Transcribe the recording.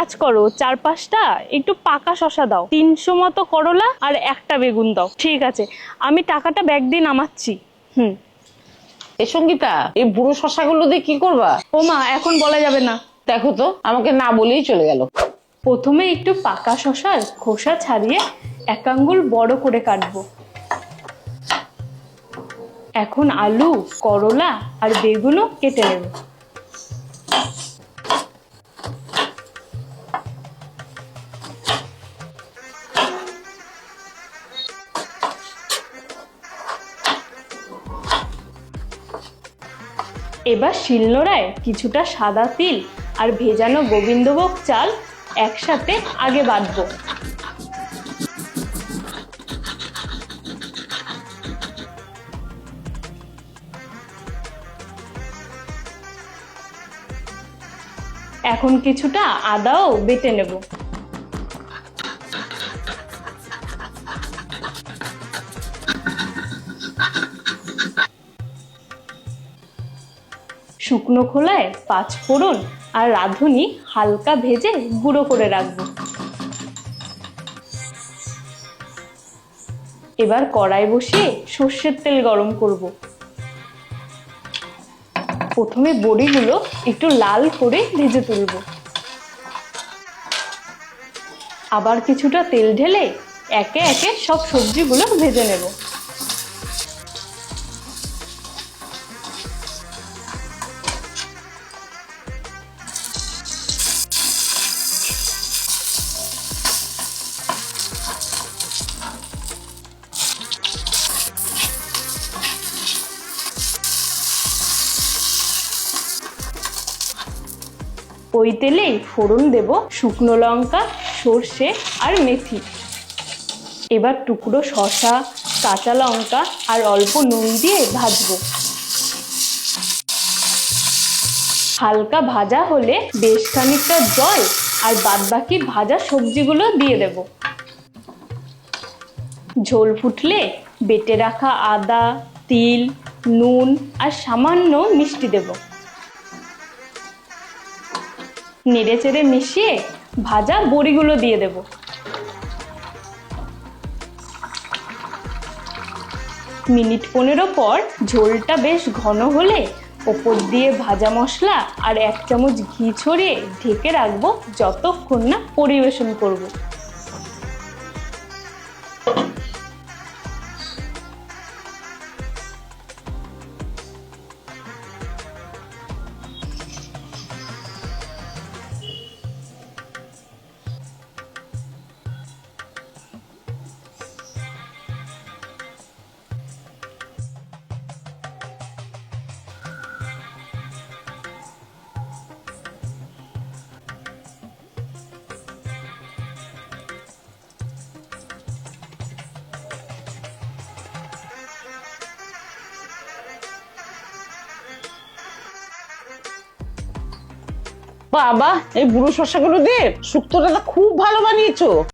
কাজ করো চার পাঁচটা একটু পাকা শশা দাও। তিনশো মতো করলা আর একটা বেগুন দাও। ঠিক আছে আমি টাকাটা ব্যাগ দিয়ে নামাচ্ছি। হুম। এ সঙ্গীতা এই বুড়ো শশাগুলো দিয়ে কি করবা? ও মা এখন বলা যাবে না। দেখো তো আমাকে না বলেই চলে গেল। প্রথমে একটু পাকা শশার খোসা ছাড়িয়ে এক আঙ্গুল বড় করে কাটবো। এখন আলু করলা আর বেগুনও কেটে নেব। এবার শিলনোড়ায় কিছুটা সাদা তিল আর ভেজানো গোবিন্দভোগ চাল একসাথে আগে বাটবো এখন কিছুটা আদাও বেটে নেব। শুকনো খোলায় পাঁচ ফোড়ন আর রাঁধুনি হালকা ভেজে গুঁড়ো করে রাখব। এবার কড়াই বসিয়ে সর্ষের তেল গরম করব। প্রথমে বড়িগুলো একটু লাল করে ভেজে তুলব। আবার কিছুটা তেল ঢেলে একে একে সব সবজিগুলো ভেজে নেব। ওই তেলেই ফোড়ন দেব শুকনো লঙ্কা, সর্ষে আর মেথি। এবার টুকরো শসা, কাঁচা লঙ্কা আর অল্প নুন দিয়ে ভাজবো। হালকা ভাজা হলে বেশ খানিকটা জল আর বাদবাকি ভাজা সবজিগুলো দিয়ে দেব। ঝোল ফুটলে বেটে রাখা আদা, তিল, নুন আর সামান্য মিষ্টি দেবো। নেড়ে চেড়ে মিশিয়ে ভাজা বড়িগুলো দিয়ে দেব। মিনিট পনেরো পর ঝোলটা বেশ ঘন হলে ওপর দিয়ে ভাজা মশলা আর এক চামচ ঘি ছড়িয়ে ঢেকে রাখব যতক্ষণ না পরিবেশন করব। বাবা এই বুড়ো শসাগুলো দিয়ে শুক্তটা খুব ভালো বানিয়েছো।